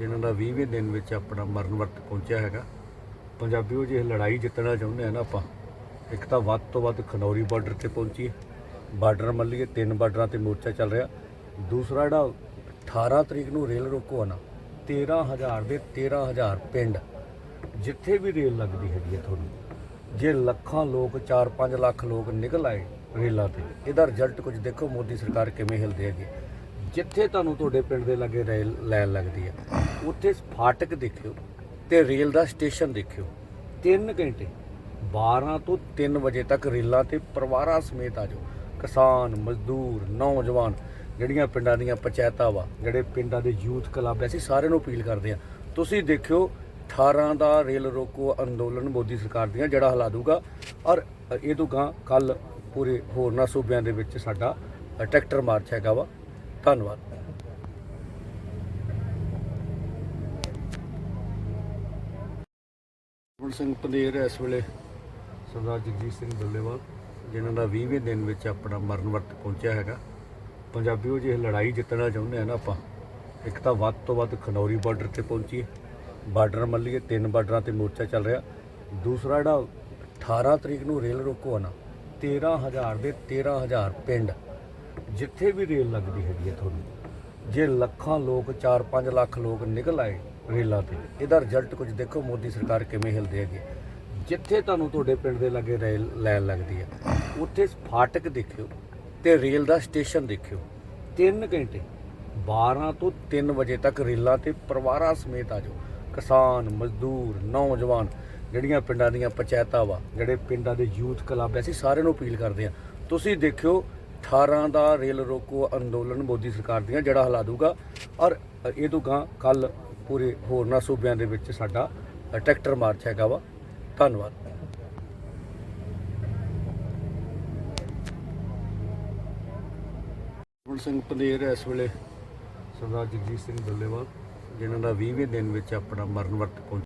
ਜਿਨ੍ਹਾਂ ਦਾ 20ਵੇਂ ਦਿਨ ਵਿੱਚ ਆਪਣਾ ਮਰਨ ਵਰਤ ਪਹੁੰਚਿਆ ਹੈਗਾ। ਪੰਜਾਬੀਓ, ਜੇ ਇਹ ਲੜਾਈ ਜਿੱਤਣਾ ਚਾਹੁੰਦੇ ਆ ਨਾ ਆਪਾਂ, ਇੱਕ ਤਾਂ ਵੱਧ ਤੋਂ ਵੱਧ ਖਨੌਰੀ ਬਾਰਡਰ ਤੇ ਪਹੁੰਚੀਏ ਬਾਰਡਰ ਮੱਲੀਏ, ਤਿੰਨ ਬਾਰਡਰਾਂ ਤੇ ਮੋਰਚਾ ਚੱਲ ਰਿਹਾ। ਦੂਸਰਾ ਜਿਹੜਾ 18 ਤਰੀਕ ਨੂੰ ਰੇਲ ਰੋਕੋ ਆ ਨਾ 13000 ਦੇ 13000 ਪਿੰਡ, ਜਿੱਥੇ ਵੀ ਰੇਲ ਲੱਗਦੀ ਹੈਗੀ ਹੈ ਤੁਹਾਨੂੰ, ਜੇ ਲੱਖਾਂ ਲੋਕ 4-5 ਲੱਖ ਲੋਕ ਨਿਕਲ ਆਏ ਰੇਲਾਂ ਤੇ, ਇਹਦਾ ਰਿਜ਼ਲਟ ਕੁਝ ਦੇਖੋ, ਮੋਦੀ ਸਰਕਾਰ ਕਿਵੇਂ ਹਿਲਦੀ ਹੈਗੇ। ਜਿੱਥੇ ਤੁਹਾਨੂੰ ਤੁਹਾਡੇ ਪਿੰਡ ਦੇ ਲਾਗੇ ਰੇਲ ਲਾਈਨ ਲੱਗਦੀ ਹੈ ਉੱਥੇ ਫਾਟਕ ਦੇਖਿਓ ਤੇ ਰੇਲ ਦਾ ਸਟੇਸ਼ਨ ਦੇਖਿਓ। 3 ਘੰਟੇ 12 ਤੋਂ 3 ਵਜੇ ਤੱਕ ਰੇਲਾਂ ਤੇ ਪਰਿਵਾਰਾਂ ਸਮੇਤ ਆ ਜਾਓ। ਕਿਸਾਨ, ਮਜ਼ਦੂਰ, ਨੌਜਵਾਨ, ਜਿਹੜੀਆਂ ਪਿੰਡਾਂ ਦੀਆਂ ਪੰਚਾਇਤਾਂ ਵਾ, ਜਿਹੜੇ ਪਿੰਡਾਂ ਦੇ ਯੂਥ ਕਲੱਬ ਐ ਅਸੀਂ ਸਾਰਿਆਂ ਨੂੰ ਅਪੀਲ ਕਰਦੇ ਆ ਤੁਸੀਂ ਦੇਖਿਓ 18 ਦਾ ਰੇਲ ਰੋਕੋ ਅੰਦੋਲਨ ਮੋਦੀ ਸਰਕਾਰ ਦੀਆਂ ਜਿਹੜਾ ਹਿਲਾ ਦੂਗਾ ਔਰ ਇਹ ਤੋਂ ਗਾਂ ਕੱਲ ਪੂਰੇ ਹੋਰਨਾਂ ਸੂਬਿਆਂ ਦੇ ਵਿੱਚ ਸਾਡਾ ਟਰੈਕਟਰ ਮਾਰਚ ਹੈਗਾ ਵਾ। ਧੰਨਵਾਦ। ਗੁਰ ਸਿੰਘ ਪੰਦੇਰ ਇਸ ਵੇਲੇ ਸਰਦਾਰ ਜਗਜੀਤ ਸਿੰਘ ਬੱਲੇਵਾਲ, ਜਿਨ੍ਹਾਂ ਦਾ 20ਵੇਂ ਦਿਨ ਵਿੱਚ ਆਪਣਾ ਮਰਨ ਵਰਤ ਪਹੁੰਚਿਆ ਹੈਗਾ। ਪੰਜਾਬੀਓ, ਜੇ ਇਹ ਲੜਾਈ ਜਿੱਤਣਾ ਚਾਹੁੰਦੇ ਆ ਨਾ ਆਪਾਂ, ਇੱਕ ਤਾਂ ਵੱਧ ਤੋਂ ਵੱਧ ਖਨੌਰੀ ਬਾਰਡਰ ਤੇ ਪਹੁੰਚੀਏ ਬਾਰਡਰ ਮੱਲੀਏ, ਤਿੰਨ ਬਾਰਡਰਾਂ ਤੇ ਮੋਰਚਾ ਚੱਲ ਰਿਹਾ। ਦੂਸਰਾ ਜਿਹੜਾ 18 ਤਰੀਕ ਨੂੰ ਰੇਲ ਰੋਕੋ ਆ ਨਾ 13000 ਦੇ 13000 ਪਿੰਡ, ਜਿੱਥੇ ਵੀ ਰੇਲ ਲੱਗਦੀ ਹੈਗੀ ਹੈ ਤੁਹਾਨੂੰ, ਜੇ ਲੱਖਾਂ ਲੋਕ 4-5 ਲੱਖ ਲੋਕ ਨਿਕਲ ਆਏ ਰੇਲਾਂ ਤੇ। ਇਹਦਾ ਰਿਜ਼ਲਟ ਕੁਝ ਦੇਖੋ, ਮੋਦੀ ਸਰਕਾਰ ਕਿਵੇਂ ਹਿਲਦੀ ਹੈਗੀ। ਜਿੱਥੇ ਤੁਹਾਨੂੰ ਤੁਹਾਡੇ ਪਿੰਡ ਦੇ ਲਾਗੇ ਰੇਲ ਲਾਈਨ ਲੱਗਦੀ ਹੈ, ਉੱਥੇ ਫਾਟਕ ਦੇਖਿਓ ਤੇ ਰੇਲ ਦਾ ਸਟੇਸ਼ਨ ਦੇਖਿਓ। 3 ਘੰਟੇ 12 ਤੋਂ 3 ਵਜੇ ਤੱਕ ਰੇਲਾਂ ਤੇ ਪਰਿਵਾਰਾਂ ਸਮੇਤ ਆ ਜਾਓ। ਕਿਸਾਨ, ਮਜ਼ਦੂਰ, ਨੌਜਵਾਨ, ਜਿਹੜੀਆਂ ਪਿੰਡਾਂ ਦੀਆਂ ਪੰਚਾਇਤਾਂ ਵਾ, ਜਿਹੜੇ ਪਿੰਡਾਂ ਦੇ ਯੂਥ ਕਲੱਬ ਐ, ਅਸੀਂ ਸਾਰਿਆਂ ਨੂੰ ਅਪੀਲ ਕਰਦੇ ਆ ਤੁਸੀਂ ਦੇਖਿਓ 18 ਦਾ ਰੇਲ ਰੋਕੋ ਅੰਦੋਲਨ ਮੋਦੀ ਸਰਕਾਰ ਦੀਆਂ, ਜਿਹੜਾ ਹਿਲਾ ਦੂਗਾ ਔਰ ਇਹ ਤੋਂ ਗਾਂ ਕੱਲ ਪੂਰੇ ਹੋਰਨਾਂ ਸੂਬਿਆਂ ਦੇ ਵਿੱਚ ਸਾਡਾ ਟਰੈਕਟਰ ਮਾਰਚ ਹੈਗਾ ਵਾ। ਧੰਨਵਾਦ। ਗੁਰ ਸਿੰਘ ਪੰਦੇਰ ਇਸ ਵੇਲੇ ਸਰਦਾਰ ਜਗਜੀਤ ਸਿੰਘ ਬੱਲੇਵਾਲ ਜਿਨ੍ਹਾਂ ਦਾ 20ਵੇਂ ਦਿਨ ਵਿੱਚ ਆਪਣਾ ਮਰਨ ਵਰਤ ਪਹੁੰਚ